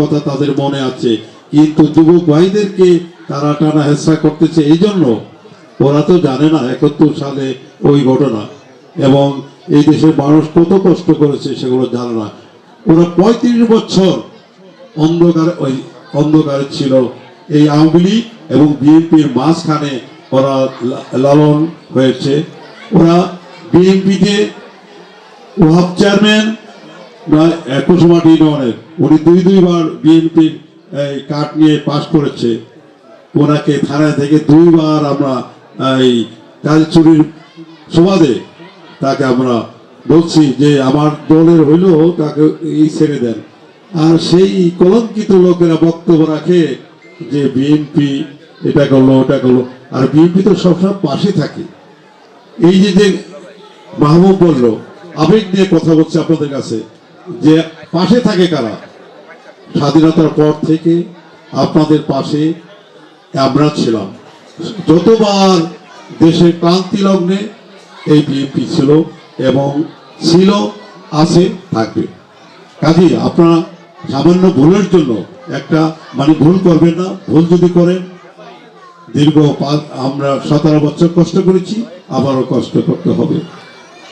কথা তাদের মনে আছে। কিন্তু যুবক ভাইদেরকে তারা টানা হেসা করতেছে এই জন্য ওরা তো জানে না একাত্তর সালে ওই ঘটনা। এবং এই দেশের মানুষ কত কষ্ট করেছে সেগুলো জানে না। ওরা পঁয়ত্রিশ বছর অন্ধকার ওই অন্ধকারে ছিল। এই আওয়ামী লীগ এবং বিএনপির মাঝখানে ওরা লালন হয়েছে। ওরা বিএনপিতে ওহাব চেয়ারম্যান না কুসুমাটি ইউনিয়নের উনি দুই দুইবার বিএনপির এই কাঠ নিয়ে পাশ করেছে। ওনাকে থানা থেকে দুইবার আমরা, এই কাজ চুরির সুবাদে তাকে আমরা বলছি যে আমার দলের হইলেও তাকে এই ছেড়ে দেন। আর সেই কলঙ্কিত লোকেরা বক্তব্য রাখে যে বিএনপি এটা করল, ওটা করল। আর বিএনপি তো সবসময় পাশে থাকে। এই যে যে মাহবুব বলল, আবেগ নিয়ে কথা বলছে আপনাদের কাছে। যে পাশে থাকে কারা? স্বাধীনতার পর থেকে আপনাদের পাশে আমরা ছিলাম। যতবার দেশের ক্রান্তি লগ্নে এই বিএনপি ছিল এবং ছিল, আছে, থাকবে। কাজে আপনারা সামান্য ভুলের জন্য একটা মানে ভুল করবেন না, ভুল যদি করেন, দীর্ঘ পাঁচ, আমরা সতেরো বছর কষ্ট করেছি, আবারও কষ্ট করতে হবে।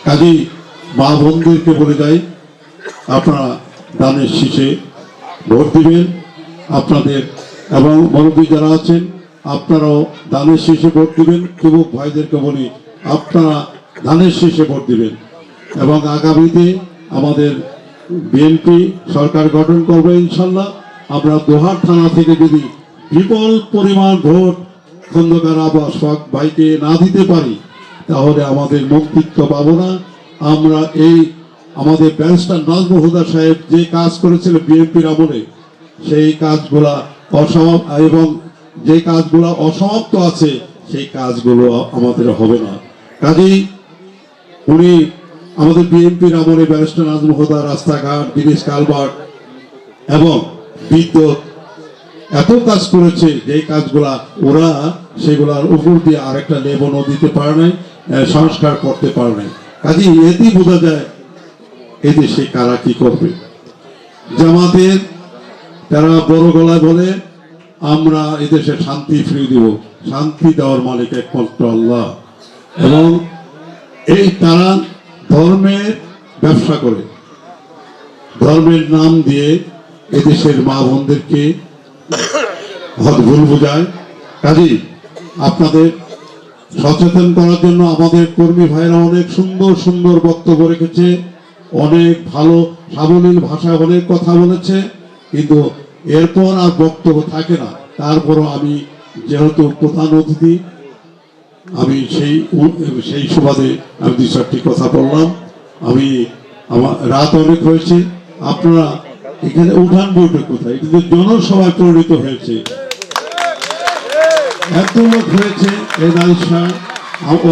কাজেই মা বন্ধুদেরকে বলে যাই আপনারা দানের শীষে ভোট দিবেন। আপনাদের এবং মুরব্বী যারা আছেন, আপনারাও দানের শীষে ভোট দিবেন। যুবক ভাইদেরকে বলি, আপনারা ধানের শীষে ভোট দিবেন। এবং আগামীতে আমাদের বিএনপি সরকার গঠন করবে ইনশাল্লাহ। আমরা দোহার থানা থেকে যদি বিপুল পরিমাণ ভোট খন্দকার আবাস ভাইকে না দিতে পারি, তাহলে আমাদের মুক্তিত্ব পাবো না। আমরা এই আমাদের ব্যারিস্টার নাজমুল হুদা সাহেব যে কাজ করেছিল বিএনপির আমলে, সেই কাজগুলা অসমাপ এবং যে কাজগুলো অসমাপ্ত আছে, সেই কাজগুলো আমাদের হবে না। কাজেই উনি আমাদের বিএনপির আমলে ব্যারিস্টার নাজমুল হুদা রাস্তাঘাট ব্রিজ কালভার্ট এবং বিদ্যুৎ এত কাজ করেছে, যে কাজগুলা ওরা সেগুলার উপর দিয়ে আরেকটা লেবনও দিতে পারে নাই সংস্কার করতে পারে নাই। কাজে এতেই বোঝা যায় এদেশে কারা কি করবে? জামাতের তারা বড় গলায় বলে, আমরা এদেশে শান্তি ফিরিয়ে দেব। শান্তি দেওয়ার মালিক একমাত্র আল্লাহ। এবং এই তারা ধর্মের ব্যবসা করে। ধর্মের নাম দিয়ে এদেশের মা বোনদেরকে ভুল বোঝায়। কাজী আপনাদের সচেতন করার জন্য আমাদের কর্মী ভাইরা অনেক সুন্দর সুন্দর বক্তব্য রেখেছে। অনেক ভালো সাবলীল ভাষায় অনেক কথা বলেছে, কিন্তু এরপর আর বক্তব্য থাকে না। তারপরও আমি যেহেতু প্রধান অতিথি, আমি সেই সেই সুবাদে আমি দুই চারটি কথা বললাম। আমি আমার রাত অনেক হয়েছে। আপনারা এখানে উঠান বৈঠক কোথায়? এটা জনসভায় পরিণত হয়েছে। এত লোক হয়েছে এই নাইশা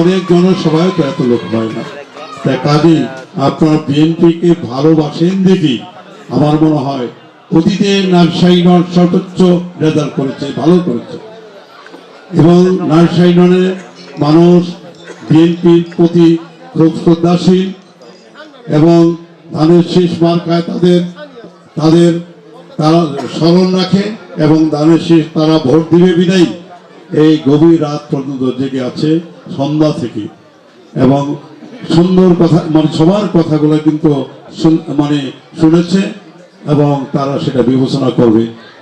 অনেক জনসভায় তো এত লোক হয় না। তাই কাজে, আপনারা বিএনপিকে ভালোবাসেন দেখি। আমার মনে হয় অতীতে নার্সাই নট সর্বোচ্চ রেজাল্ট করেছে, ভালো করেছে। এবং নার্সাইননে মানুষ বিএনপির প্রতি খুব শ্রদ্ধাশীল এবং ধানের শীষ মার্কায় তাদের তাদের তারা স্মরণ রাখে এবং ধানের শীষ তারা ভোট দিবে বিদায়ী। এই গভীর রাত পর্যন্ত জেগে আছে সন্ধ্যা থেকে। এবং সুন্দর কথা মানে সবার কথাগুলো কিন্তু মানে শুনেছে এবং তারা সেটা বিবেচনা করবে।